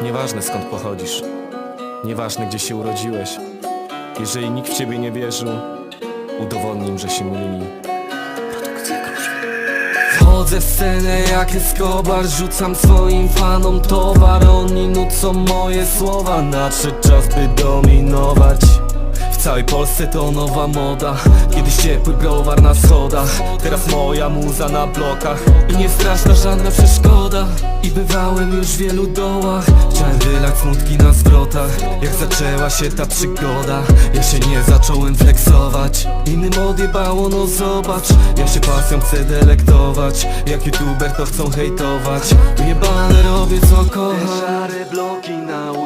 Nieważne skąd pochodzisz, nieważne gdzie się urodziłeś. Jeżeli nikt w ciebie nie wierzył, udowodnij im, że się mylili. Wchodzę w scenę jak Escobar Rzucam swoim fanom towar Oni nucą moje słowa Nadszedł czas by dominować w całej Polsce to nowa moda. Kiedyś ciepły browar na schodach. Teraz moja muza na blokach. I nie straszna żadna przeszkoda. I bywałem już w wielu dołach. Chciałem wylać smutki na zwrotach. Jak zaczęła się ta przygoda? Ja się nie zacząłem flexować. Innym odjebało, no zobacz. Ja się pasją chcę delektować. Jak youtuber to chcą hejtować. Jebane robię co kocham Te szare bloki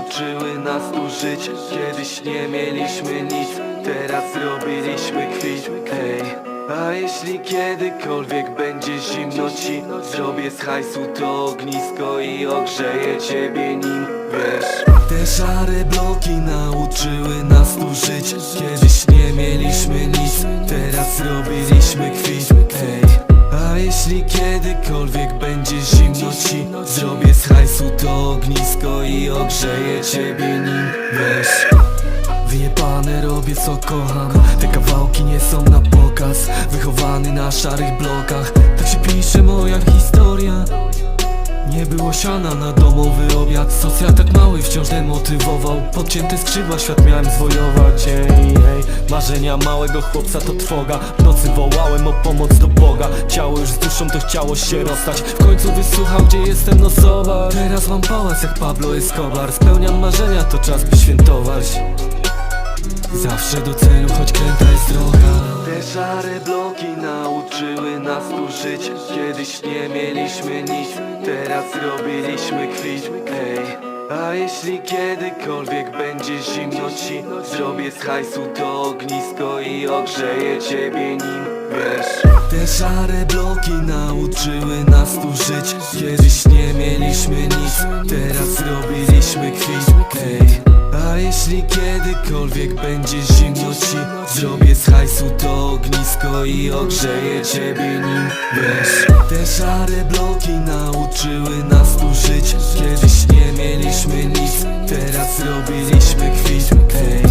nauczyły nas tu żyć Kiedyś nie mieliśmy nic Teraz zrobiliśmy kwit. Ej a jeśli kiedykolwiek będzie zimno ci Zrobię z hajsu to ognisko i ogrzeję ciebie nim Wiesz. Te szare bloki nauczyły nas tu żyć kiedykolwiek będzie zimno ci Zrobię z hajsu to ognisko i ogrzeję ciebie nim. Wiesz Wyjebane robię co kocham. Te kawałki nie są na pokaz Wychowany na szarych blokach. Tak się pisze moja historia nie było siana na domowy obiad. Socjal tak mały wciąż demotywował. Podcięte skrzydła świat miałem zwojować. Ej, ej. Marzenia małego chłopca to trwoga. W nocy wołałem o pomoc do Boga. Ciało już z duszą to chciało się rozstać. W końcu wysłuchał gdzie jestem nosować Teraz mam pałac jak Pablo Escobar. Spełniam marzenia to czas by świętować Zawsze do celu, choć kręta jest droga. Te szare bloki nauczyły nas tu żyć Kiedyś nie mieliśmy nic, teraz robiliśmy kwit. Ej a jeśli kiedykolwiek będzie zimno ci Zrobię z hajsu to ognisko i ogrzeję ciebie nim Wiesz. Te szare bloki nauczyły nas tu żyć. Kiedyś nie mieliśmy nic Teraz zrobiliśmy kwit. Ej jeśli kiedykolwiek będzie zimno ci Zrobię z hajsu to ognisko i ogrzeję ciebie nim. Wiesz Te szare bloki nauczyły nas tu żyć. Kiedyś nie mieliśmy nic Teraz zrobiliśmy kwit. Ej.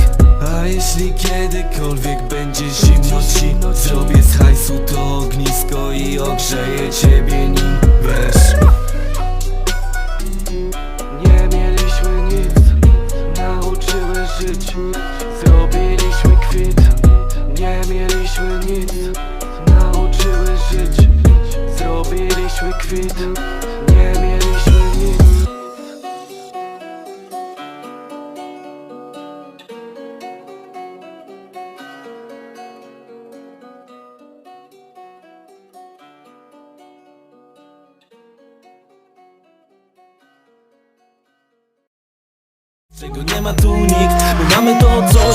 A jeśli kiedykolwiek będzie zimno ci Zrobię z hajsu to ognisko i ogrzeję ciebie nim kwit Nie mieliśmy nic. Czego nie ma tu nikt, bo mamy to coś